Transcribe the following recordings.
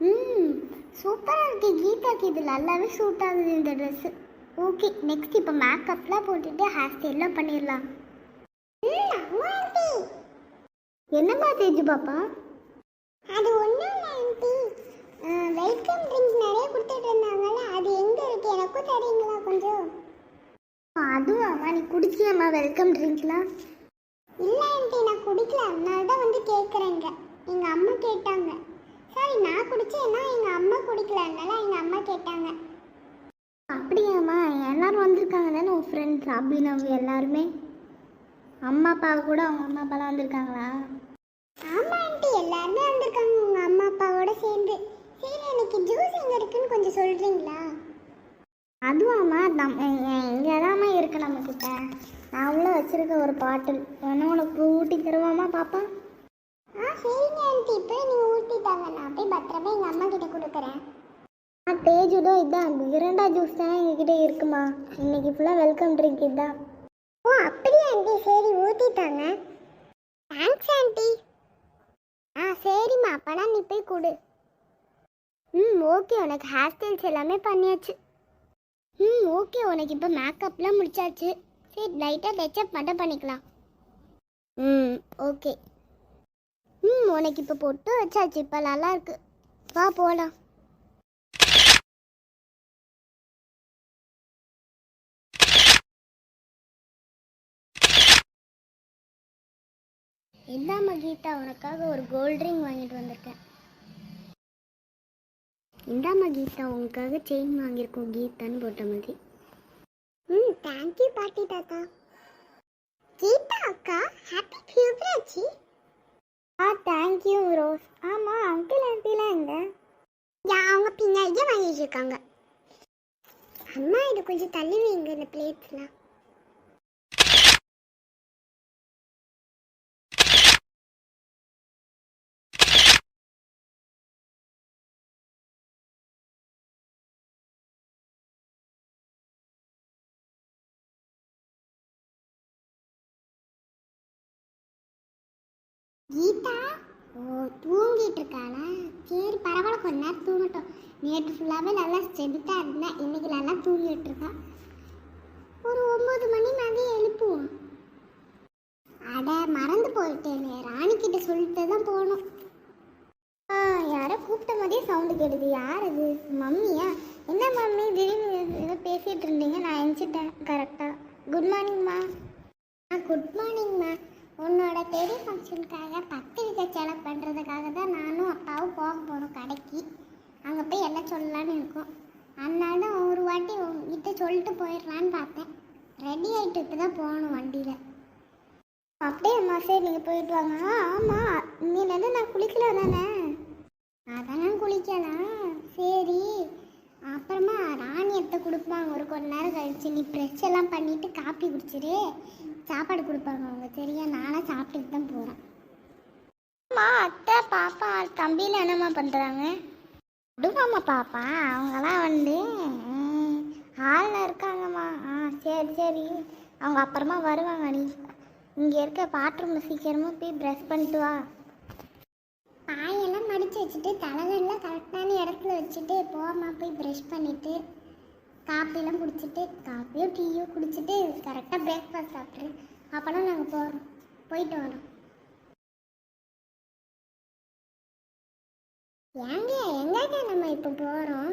ம் சூப்பராக இருக்கு. கீதாக்கு இது நல்லாவே சூட் ஆகுது இந்த ட்ரெஸ்ஸு ஓகே நெக்ஸ்ட் இப்போ மேக்கப்லாம் போட்டுட்டு ஹேர் ஸ்டைல்லாம் பண்ணிடலாம். என்னம்மா தேஜு பாப்பா? அது ஒன்றும் இல்லை ஆண்டி வெல்கம் ட்ரிங்க் நிறைய கொடுத்துட்டு இருந்தாங்கல்ல அது எங்கே இருக்கு? எனக்கும் தரீங்களா கொஞ்சம்? அதுவாம்மா நீ குடிச்சியாம்மா வெல்கம் ட்ரிங்க்லாம் இல்லை ஆண்டி நான் குடிக்கல. அதனால தான் வந்து கேட்குறேங்க எங்கள் அம்மா கேட்டாங்க. குடிச்சேன்னா எங்கள் அம்மா குடிக்கல அதனால எங்கள் அம்மா கேட்டாங்க. அப்படியாம்மா எல்லாரும் வந்திருக்காங்க தானே உன் ஃப்ரெண்ட்ஸ் அபினவ் எல்லாருமே? அம்மா அப்பா கூட அவங்க அம்மா அப்பாலாம் வந்திருக்காங்களா? ஆமா ஆண்டி எல்லாருமே வந்திருக்காங்க உங்க அம்மா அப்பாவோட சேர்ந்து. சரி எனக்கு ஜூஸ் எங்க இருக்குன்னு கொஞ்சம் சொல்றீங்களா? அதுவாம்மா நம் இங்கே தாம்மா இருக்கு நம்ம கிட்ட நான் உள்ள வச்சிருக்க ஒரு பாட்டில். வேணா உனக்கு ஊட்டி தருவாமா பாப்பா? சரிங்க ஆண்டி இப்போ நீங்க ஊட்டி தாங்க நான் போய் பத்திரமா எங்க அம்மா கிட்ட கொடுக்குறேன். ஆ தேஜுதோ இதான். இரண்டா ஜூஸ் தான் எங்ககிட்ட இருக்குமா? இன்னைக்கு ஃபுல்லாக வெல்கம் ட்ரிங்க் இதான். ஓ அப்படியா ஆண்டி? சரி ஊற்றிட்டாங்க தேங்க்ஸ் ஆண்டி. ஆ சரிம்மா. அப்பனா நீ போய் கொடு. ம் ஓகே உனக்கு ஹேர் ஸ்டைல்ஸ் எல்லாமே பண்ணியாச்சு. ம் ஓகே உனக்கு இப்போ மேக்கப்லாம் முடிச்சாச்சு. சரி லைட்டாக டச்சப் மட்டும் பண்ணிக்கலாம். ம் ஓகே ம் உனக்கு இப்போ பொட்டு வச்சாச்சு. இப்போ நல்லா இருக்கு. வா போகலாம் இந்தாம்மா கீதா உனக்காக ஒரு கோல்ட் ரிங் வாங்கிட்டு வந்திருக்கேன். இந்தாம்மா கீதா உனக்காக செயின் வாங்கியிருக்கோம் கீதான்னு போட்ட மாதிரி. ம் தேங்க்யூ பாட்டி தாத்தா. கீதா அக்கா ஹாப்பி ஆச்சு ஆ தேங்க்யூ ரோஸ் ஆமாம் அங்கிள் ஆண்டிலாம் எங்கே? அவங்க பின்னாடியே வாங்கிட்டு இருக்காங்க. அம்மா இது கொஞ்சம் தள்ளி வைங்க இந்த பிளேட்ஸ்லாம் கீதா ஓ தூங்கிட்டு இருக்காளா சரி பரவாயில்ல கொஞ்ச நேரம் தூங்கட்டும். நேற்று ஃபுல்லாகவே நல்லா ஸ்ட்ரென்த்தாக இருந்தேன். இன்னைக்கு நல்லா தூங்கிட்டு இருக்கா ஒரு ஒம்பது மணி மாதிரி எழுப்புவோம். அட மறந்து போயிட்டேனே. ராணிக்கிட்ட சொல்லிட்டு தான் போகணும். ஆ யாரோ கூப்பிட்ட மாதிரியே சவுண்டு கேடுது. யார் அது? மம்மியா? என்ன மம்மி திடீர்னு ஏதோ பேசிகிட்டு இருந்தீங்க. நான் எழுந்துட்டேன் கரெக்டாக குட் மார்னிங்மா ஆ குட் மார்னிங்மா உன்னோட பெரிய ஃபங்க்ஷனுக்காக பத்திரிக்கை செலவு பண்ணுறதுக்காக தான் நானும் அப்பாவும் போக போகிறோம் கடைக்கு. அங்கே போய் எல்லாம் சொல்லலான்னு இருக்கோம். அதனால தான் ஒரு வாட்டி உங்ககிட்ட சொல்லிட்டு போயிடலான்னு பார்த்தேன். ரெடி ஆகிட்டு இப்போ தான் போகணும் வண்டியில். அப்படியே அம்மா சரி நீங்கள் போயிட்டு வாங்க. ஆ ஆமாம் இன்னிலேருந்து நான் குளிக்கல தானே? அதெல்லாம் குளிக்கலாம். சரி. அப்புறமா ராணியத்தை கொடுப்பாங்க. ஒரு கொஞ்ச நேரம் கழிச்சு. நீ ப்ரெஷ் எல்லாம் பண்ணிவிட்டு காப்பி குடிச்சிரு. சாப்பாடு கொடுப்பாங்க அவங்க சரியா? நானும் சாப்பிட்டுட்டு தான் போகிறேன் அம்மா அத்தை பாப்பா தம்பியில் என்னம்மா பண்ணுறாங்க விடுவாம்மா பாப்பா. அவங்களாம் வந்து ஹாலில் இருக்காங்கம்மா. ஆ சரி சரி. அவங்க அப்புறமா வருவாங்க நீ இங்கே இருக்க பாத்ரூமில் சீக்கிரமாக போய் ப்ரஷ் பண்ணிட்டு வா. பாயெல்லாம் மடித்து வச்சுட்டு தலைகள்லாம் கரெக்டான இடத்துல வச்சுட்டு போமா போய் ப்ரஷ் பண்ணிவிட்டு காப்பிலாம் குடிச்சிட்டு காப்பியோ டீயோ குடிச்சிட்டு கரெக்டாக பிரேக்ஃபாஸ்ட் சாப்பிட்ரு அப்போலாம் நாங்கள் போகிறோம் போயிட்டு வரோம் ஏங்க எங்கங்க நம்ம இப்போ போகிறோம்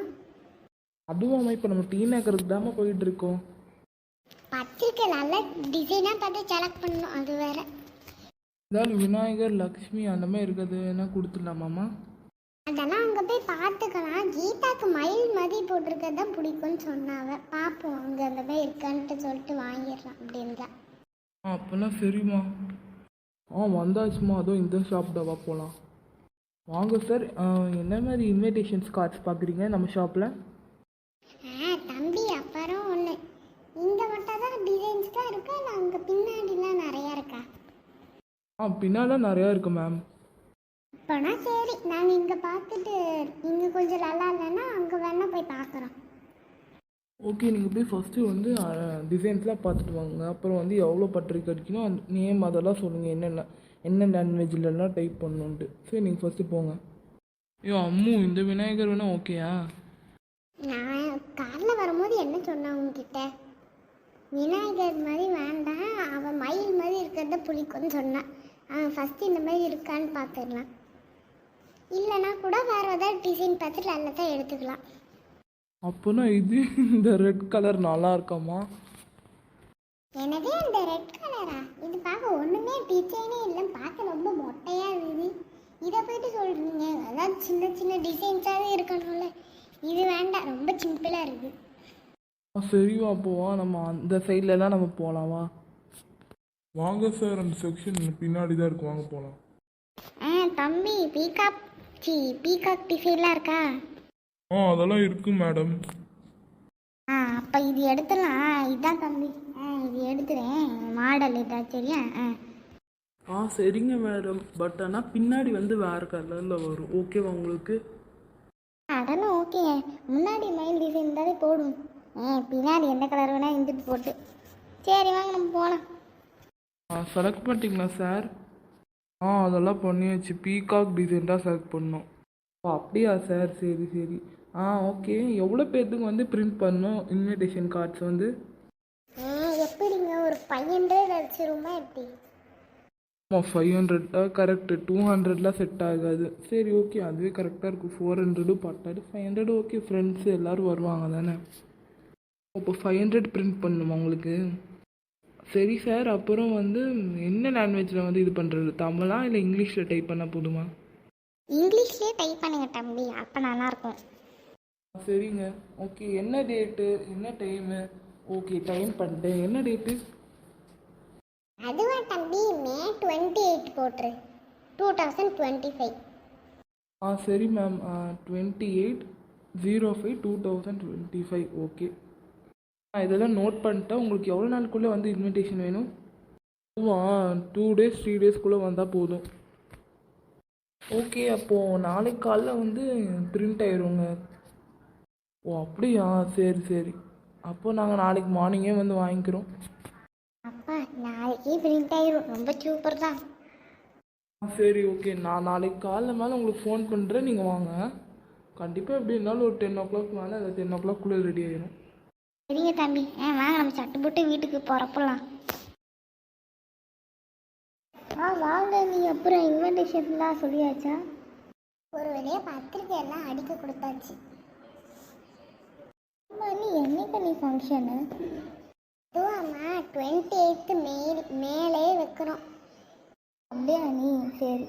அதுவாம்மா இப்போ நம்ம டீ மேக்கருக்கு தாம்மா போயிட்டு இருக்கோம் பத்திரிக்கை நல்லா டிசைனாக பார்த்து செலக்ட் பண்ணணும் அது வேற. ஏதாவது விநாயகர் லக்ஷ்மி அந்த மாதிரி இருக்கிறது என்ன கொடுத்துடலாமாம்மா? அதெல்லாம் அங்கே போய் பார்த்துக்கலாம். கீதாக்கு மயில் மதி போட்டிருக்கிறது தான் பிடிக்கும்னு சொன்னாவ பார்ப்போம் அங்கே அந்த மாதிரி இருக்கான்ட்டு சொல்லிட்டு வாங்கிடலாம் அப்படின்லாம் ஆ அப்போனா சரிம்மா. ஆ வந்தாச்சுமா அதுவும் இந்த ஷாப் தாவா போகலாம் வாங்க சார் என்ன மாதிரி இன்விடேஷன்ஸ் கார்ட்ஸ் பார்க்குறீங்க நம்ம ஷாப்பில் ஆ தம்பி அப்புறம் ஒன்று இங்கே மட்டும் தான் டிசைன்ஸ் தான் இருக்கா? இல்லை அங்கே பின்னாடிலாம் நிறையா இருக்கா? ஆ பின்னால் நிறையா இருக்குது மேம் அப்போனா சரி. நாங்கள் இங்கே பார்த்துட்டு இங்கே கொஞ்சம் நல்லா இல்லைன்னா அங்கே வேணால் போய் பார்க்குறோம். ஓகே நீங்கள் போய் ஃபஸ்ட்டு வந்து டிசைன்ஸ்லாம் பார்த்துட்டு வாங்க. அப்புறம் வந்து எவ்வளோ பத்திரிக்கை அடிக்கணும் அந்த நேம் அதெல்லாம் சொல்லுங்கள் என்னென்ன என்ன லாங்குவேஜ்லலாம் டைப் பண்ணணுன்ட்டு சரி நீங்கள் ஃபஸ்ட்டு போங்க. ஐயோ அம்மு இந்த விநாயகர் வேணா ஓகேயா நான் காரில் வரும்போது என்ன சொன்னேன் உங்ககிட்ட விநாயகர் மாதிரி வேண்டாம். அவன் மயில் மாதிரி இருக்கிறத பிடிக்கும்னு சொன்னான். ஃபஸ்ட்டு இந்த மாதிரி இருக்கான்னு பார்த்துடலாம். இல்லைன்னா கூட வேறு ஏதாவது டிசைன் பார்த்து நல்லதாக எடுத்துக்கலாம். அப்போனா இது இந்த ரெட் கலர் நல்லா இருக்காமா? எனவே அந்த ரெட் கலரா இது பார்க்க ஒன்றுமே டிசைனே இல்லை. பார்க்க ரொம்ப மொட்டையாக இருக்குது. இதை போயிட்டு சொல்கிறீங்க அதான் சின்ன சின்ன டிசைன்ஸாகவே இருக்கணும்ல. இது வேண்டாம். ரொம்ப சிம்பிளாக இருக்குது. ஆ, சரி வா போவா நம்ம அந்த சைடில் தான் நம்ம போகலாம் வாங்க சார் அந்த செக்ஷன் பின்னாடி தான் இருக்கு. வாங்க போகலாம் ஆ தம்பி பீகாக் சி பீகாக் டிசைன்லாம் இருக்கா? ஆ அதெல்லாம் இருக்கு மேடம். ஆ அப்போ இது எடுத்துடலாம். இதான் தம்பி. ஆ இது எடுத்துறேன். மாடல் இதா சரியா? ஆ. ஆ சரிங்க மேடம். பட் ஆனால் பின்னாடி வந்து வேறு கலரில் வரும். ஓகேவா உங்களுக்கு? அதெல்லாம் ஓகே. முன்னாடி மயில் டிசைன் தானே போடும் ஆ பின்னாடி எந்த கலர் வேணால் இருந்துட்டு போட்டு. சரி வாங்க நம்ம போகலாம் ஆ செலக்ட் பண்ணிட்டீங்களா சார் ஆ அதெல்லாம் பண்ணியாச்சு. பீகாக் டிசைன் தான் செலக்ட் பண்ணோம். ஓ அப்படியா சார் சரி சரி. ஆ ஓகே எவ்வளோ பேர்த்துக்கு வந்து பிரிண்ட் பண்ணோம்? இன்விடேஷன் கார்ட்ஸ் வந்து? ஆ எப்படிங்க? ஒரு ஃபைவ் ஹண்ட்ரட் அடிச்சிருமா எப்படி? ஆமாம் ஃபைவ் ஹண்ட்ரட் கரெக்டு டூ ஹண்ட்ரட்லாம் செட் ஆகாது. சரி ஓகே அதுவே கரெக்டாக இருக்கும். ஃபோர் ஹண்ட்ரடு பத்தாது. ஃபைவ் ஹண்ட்ரட் ஓகே ஃப்ரெண்ட்ஸு எல்லோரும் வருவாங்க தானே? இப்போ ஃபைவ் ஹண்ட்ரட் பிரிண்ட் பண்ணணுமா உங்களுக்கு? சரி சார் அப்புறம் வந்து என்ன லாங்குவேஜில் வந்து இது பண்ணுறது தமிழா இல்லை இங்கிலீஷில் டைப் பண்ணால் போதுமா? இங்கிலீஷ்லேயே டைப் பண்ணுங்க தம்பி அப்போ நல்லாயிருக்கும் சரிங்க. ஓகே என்ன டேட்டு என்ன டைமு ஓகே டைம் பண்ணிட்டேன். என்ன டேட்டு அதுவா தம்பி மே டுவெண்ட்டி எயிட் போட்டுரு. டூ தௌசண்ட் டுவெண்ட்டி ஃபைவ் ஆ சரி ma'am twenty eight zero five two thousand twenty five okay நான் இதெல்லாம் நோட் பண்ணிட்டேன். உங்களுக்கு எவ்வளோ நாளுக்குள்ளே வந்து இன்விடேஷன் வேணும்? டூ டேஸ் த்ரீ டேஸ்க்குள்ளே வந்தால் போதும். ஓகே அப்போது நாளைக்கு காலைல வந்து பிரிண்ட் ஆயிருங்க. ஓ அப்படியா? சரி சரி. அப்போ நாங்கள் நாளைக்கு மார்னிங்கே வந்து வாங்கிக்கிறோம். அப்பா நாளைக்கே பிரிண்ட் ஆயிரும். ரொம்ப சூப்பர் தான். ஆ, சரி ஓகே நான் நாளைக்கு காலைல மேலே உங்களுக்கு ஃபோன் பண்ணுறேன் நீங்கள் வாங்க. கண்டிப்பாக எப்படி இருந்தாலும் ஒரு டென் ஓ கிளாக் மேலே அது டென் ஓ கிளாக்குள்ளே ரெடி ஆயிடும் சரிங்க தம்பி. ஆ வாங்க நம்ம சட்டு போட்டு வீட்டுக்கு போகிறப்பலாம் ஆ வாங்க நீ அப்புறம் இன்விடேஷன்லாம் சொல்லியாச்சா? ஒரு வழியாக பத்திரிக்கை எல்லாம் அடிக்க கொடுத்தாச்சு. அம்மா நீ என்னைக்கு நீ ஃபங்க்ஷனு அதுவாம்மா டுவெண்ட்டி எயித்து மே மேலே வைக்கிறோம் அப்படியா நீ? சரி.